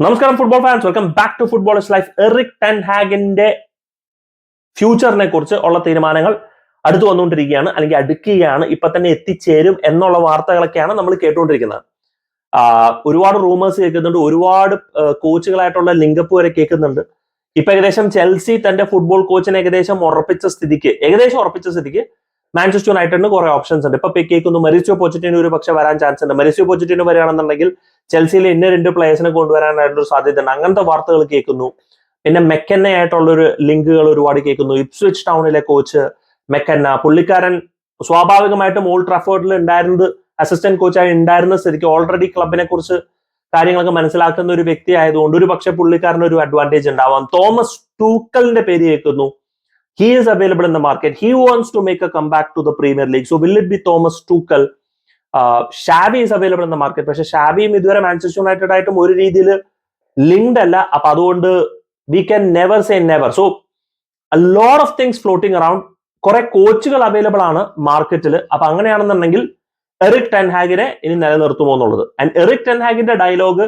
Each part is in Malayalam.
നമസ്കാരം football fans welcome back to football is life Erik ten ഹാഗിന്റെ ഫ്യൂച്ചറിനെ കുറിച്ച് ഉള്ള തീരുമാനങ്ങൾ അടുത്തു വന്നുകൊണ്ടിരിക്കുകയാണ് അല്ലെങ്കിൽ അടുക്കുകയാണ് ഇപ്പൊ തന്നെ എത്തിച്ചേരും എന്നുള്ള വാർത്തകളൊക്കെയാണ് നമ്മൾ കേട്ടുകൊണ്ടിരിക്കുന്നത്. ഒരുപാട് റൂമേഴ്സ് കേൾക്കുന്നുണ്ട് ഒരുപാട് കോച്ചുകളായിട്ടുള്ള ലിങ്കപ്പ് വരെ കേൾക്കുന്നുണ്ട്. ഇപ്പൊ ഏകദേശം ചെൽസി തന്റെ ഫുട്ബോൾ കോച്ചിനെ ഏകദേശം ഉറപ്പിച്ച സ്ഥിതിക്ക് ഏകദേശം ഉറപ്പിച്ച സ്ഥിതിക്ക് മാഞ്ചസ്റ്റർ യുണൈറ്റഡിന് കുറെ ഓപ്ഷൻസ് ഉണ്ട്. ഇപ്പൊ കേൾക്കുന്നു മരിച്ചോ പോച്ചിറ്റിന് ഒരു പക്ഷെ വരാൻ ചാൻസ് ഉണ്ട്. മരിച്ചോ പോച്ചിറ്റിന് വരികയാണെന്നുണ്ടെങ്കിൽ ചെൽസിയിൽ ഇന്ന രണ്ട് പ്ലേയേഴ്സിനെ ഒരു സാധ്യത ഉണ്ട് അങ്ങനത്തെ വാർത്തകൾ കേൾക്കുന്നു. പിന്നെ മെക്കന്ന ആയിട്ടുള്ള ഒരു ലിങ്കുകൾ ഒരുപാട് കേൾക്കുന്നു. ഇപ്സ്വിച്ച് ടൗണിലെ കോച്ച് മെക്കന്ന. പുള്ളിക്കാരൻ സ്വാഭാവികമായിട്ടും ഓൾഡ് ട്രഫോർഡിൽ ഉണ്ടായിരുന്നത് അസിസ്റ്റന്റ് കോച്ചായി ഉണ്ടായിരുന്ന സ്ഥിതിക്ക് ഓൾറെഡി ക്ലബിനെ കുറിച്ച് കാര്യങ്ങളൊക്കെ മനസ്സിലാക്കുന്ന ഒരു വ്യക്തി ആയതുകൊണ്ട് ഒരു പക്ഷെ പുള്ളിക്കാരന് ഒരു അഡ്വാന്റേജ് ഉണ്ടാവാം. തോമസ് ടൂക്കലിന്റെ പേര് കേൾക്കുന്നു. He is available in the market he wants to make a comeback to the Premier League so will it be Thomas Tuchel Xabi is available in the market പക്ഷെ ഷാബിയും ഇതുവരെ മാഞ്ചസ്റ്റർ യുണൈറ്റഡ് ആയിട്ടും ഒരു രീതിയിൽ ലിങ്ക്ഡ് അല്ല. അപ്പൊ അതുകൊണ്ട് we can never say never so lot of things floating around കുറെ കോച്ചുകൾ അവൈലബിൾ ആണ് മാർക്കറ്റിൽ അപ്പൊ അങ്ങനെയാണെന്നുണ്ടെങ്കിൽ എറിക് ടെൻഹാഗിനെ ഇനി നിലനിർത്തുമോ എന്നുള്ളത്. ആൻഡ് എറിക് ടെൻഹാഗിന്റെ ഡയലോഗ്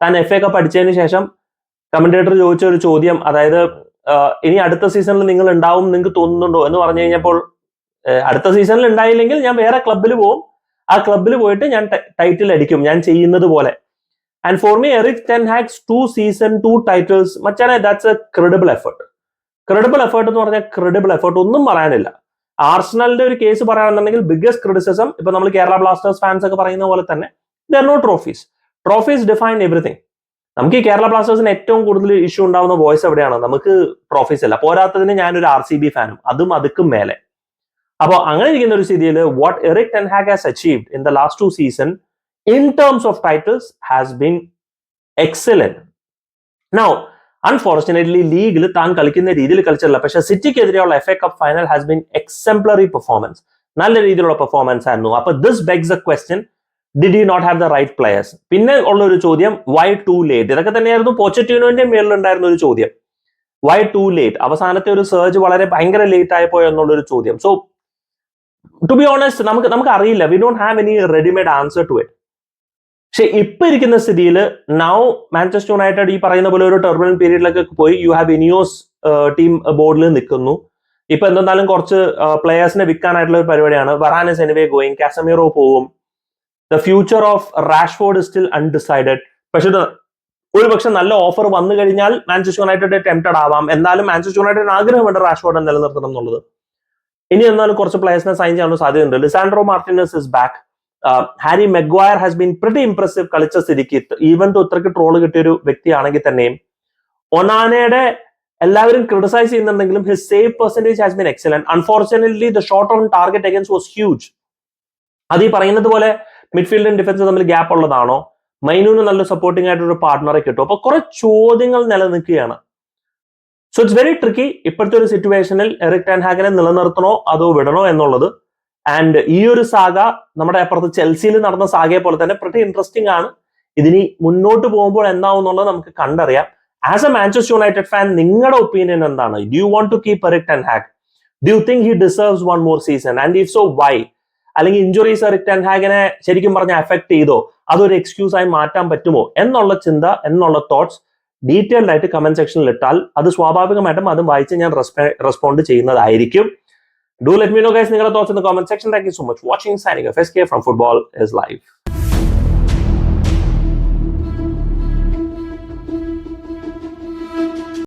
താൻ എഫ് എ കപ്പ് അടിച്ചതിന് ശേഷം കമന്റേറ്റർ ചോദിച്ച ഒരു ചോദ്യം അതായത് ഇനി അടുത്ത സീസണിൽ നിങ്ങൾ ഉണ്ടാവും നിങ്ങൾക്ക് തോന്നുന്നുണ്ടോ എന്ന് പറഞ്ഞു കഴിഞ്ഞപ്പോൾ അടുത്ത സീസണിൽ ഉണ്ടായില്ലെങ്കിൽ ഞാൻ വേറെ ക്ലബിൽ പോകും ആ ക്ലബിൽ പോയിട്ട് ഞാൻ ടൈറ്റിൽ അടിക്കും. ഞാൻ ചെയ്യുന്നത് പോലെ. And for me Erik ten Hag's two season two titles മച്ചാനെ that's a credible effort credible effort എന്ന് പറഞ്ഞാൽ ക്രെഡിബിൾ എഫേർട്ട് ഒന്നും പറയാനില്ല. ആർസണലിന്റെ ഒരു കേസ് പറയുകയാണെന്നുണ്ടെങ്കിൽ ബിഗ്ഗസ്റ്റ് ക്രിറ്റിസിസം ഇപ്പൊ നമ്മൾ കേരള ബ്ലാസ്റ്റേഴ്സ് ഫാൻസ് ഒക്കെ പറയുന്ന പോലെ തന്നെ there no trophies trophies define everything നമുക്ക് ഈ കേരള ബ്ലാസ്റ്റേഴ്സിന് ഏറ്റവും കൂടുതൽ ഇഷ്യൂ ഉണ്ടാവുന്ന വോയിസ് എവിടെയാണ്? നമുക്ക് ട്രോഫീസ് അല്ല. പോരാത്തതിന് ഞാനൊരു ആർ സി ബി ഫാനും അതും അതുക്കും മേലെ. അപ്പോൾ അങ്ങനെ ഇരിക്കുന്ന ഒരു സ്ഥിതിയിൽ what Erik ten Hag has achieved in the last two season in terms of titles has been excellent now unfortunately ലീഗിൽ താൻ കളിക്കുന്ന രീതിയിൽ കളിച്ചിട്ടില്ല. പക്ഷെ സിറ്റിക്കെതിരെയുള്ള F A Cup final has been exemplary performance നല്ല രീതിയിലുള്ള പെർഫോമൻസ് ആയിരുന്നു. അപ്പൊ this begs a question did you not have the right players പിന്നെ ഉള്ള ഒരു ചോദ്യം വൈ ടു ലേറ്റ് ഇതൊക്കെ തന്നെയായിരുന്നു പോച്ചറ്റിനോന്റെ മേളിലുണ്ടായിരുന്ന ഒരു ചോദ്യം. വൈ ടു ലേറ്റ് അവസാനത്തെ ഒരു സർജ് വളരെ ഭയങ്കര ലേറ്റ് ആയി പോയോ എന്നുള്ളൊരു ചോദ്യം. സോ ടു ബി ഓണസ്റ്റ് നമുക്ക് നമുക്ക് അറിയില്ല we don't have any readymade answer to it പക്ഷെ ഇപ്പൊ ഇരിക്കുന്ന സ്ഥിതിയിൽ നൗ മാഞ്ചസ്റ്റർ യുണൈറ്റഡ് ഈ പറയുന്ന പോലെ ഒരു ടെർമിനൽ പീരീഡിലൊക്കെ പോയി. യു ഹാവ് ഇനിയോസ് ടീം ബോർഡിൽ നിൽക്കുന്നു. ഇപ്പൊ എന്തെന്നാലും കുറച്ച് പ്ലേയേഴ്സിനെ വിൽക്കാനായിട്ടുള്ള ഒരു പരിപാടിയാണ്. വറാനസ് എനിവേ ഗോയിങ് കാസമീറോ പോവും. The future of Rashford still undecided പക്ഷെ ഒരു പക്ഷെ നല്ല ഓഫർ വന്നു കഴിഞ്ഞാൽ മാഞ്ചസ്റ്റർ യുണൈറ്റഡ് ടെംപ്റ്റഡ് ആവാം. എന്നാലും മാഞ്ചസ്റ്റർ യുണൈറ്റഡ് ആഗ്രഹമുണ്ട് റാഷ്ഫോർഡ് നിലനിർത്തണം എന്നുള്ളത്. ഇനി എന്നാലും കുറച്ച് പ്ലേയേഴ്സിനെ സൈൻ ചെയ്യാനുള്ള സാധ്യതയുണ്ട്. Lisandro Martinez is back Harry Maguire has been pretty impressive കളിച്ച സ്ഥിതിക്ക്. ഈവൻ ടു ഇത്രയ്ക്ക് ട്രോൾ കിട്ടിയ ഒരു വ്യക്തിയാണെങ്കിൽ തന്നെയും ഒനാനയുടെ എല്ലാവരും ക്രിട്ടിസൈസ് ചെയ്യുന്നുണ്ടെങ്കിലും his save percentage has been excellent unfortunately the shot on target against was huge അത് ഈ പറയുന്നത് പോലെ മിഡ്ഫീൽഡും ഡിഫൻസും തമ്മിൽ ഗ്യാപ്പ് ഉള്ളതാണോ? മൈനൂന് നല്ല സപ്പോർട്ടിംഗ് ആയിട്ടൊരു പാർട്ട്ണറെ കിട്ടും. അപ്പൊ കുറെ ചോദ്യങ്ങൾ നിലനിൽക്കുകയാണ്. സോ ഇറ്റ്സ് വെരി ട്രിക്കി ഇപ്പോഴത്തെ ഒരു സിറ്റുവേഷനിൽ എറിക് ടാൻഹാഗനെ നിലനിർത്തണോ അതോ വിടണോ എന്നുള്ളത്. ആൻഡ് ഈ ഒരു സാഗ നമ്മുടെ അപ്പുറത്ത് ചെൽസിയിൽ നടന്ന സാഗയെ പോലെ തന്നെ പ്രതി ഇൻട്രസ്റ്റിംഗ് ആണ്. ഇതിനി മുന്നോട്ട് പോകുമ്പോൾ എന്താവും എന്നുള്ളത് നമുക്ക് കണ്ടറിയാം. As a Manchester United fan നിങ്ങളുടെ ഒപ്പീനിയൻ എന്താണ്? Do you want to keep Erik ten Hag do you think he deserves one more season and if so why അല്ലെങ്കിൽ ഇഞ്ചുറീസ് എറിക് ടാൻഹാഗിനെ ശരിക്കും പറഞ്ഞ എഫക്ട് ചെയ്തോ? അതൊരു എക്സ്ക്യൂസ് ആയി മാറ്റാൻ പറ്റുമോ? എന്നുള്ള ചിന്ത എന്നുള്ള തോട്ട്സ് ഡീറ്റെയിൽഡ് ആയിട്ട് കമന്റ് സെക്ഷനിൽ ഇട്ടാൽ അത് സ്വാഭാവികമായിട്ടും അതും വായിച്ച് ഞാൻ റെസ്പോണ്ട് ചെയ്യുന്നതായിരിക്കും. Do let me know guys നിങ്ങളുടെ thoughts in the comment section thank you so much watching signing F S K from football is life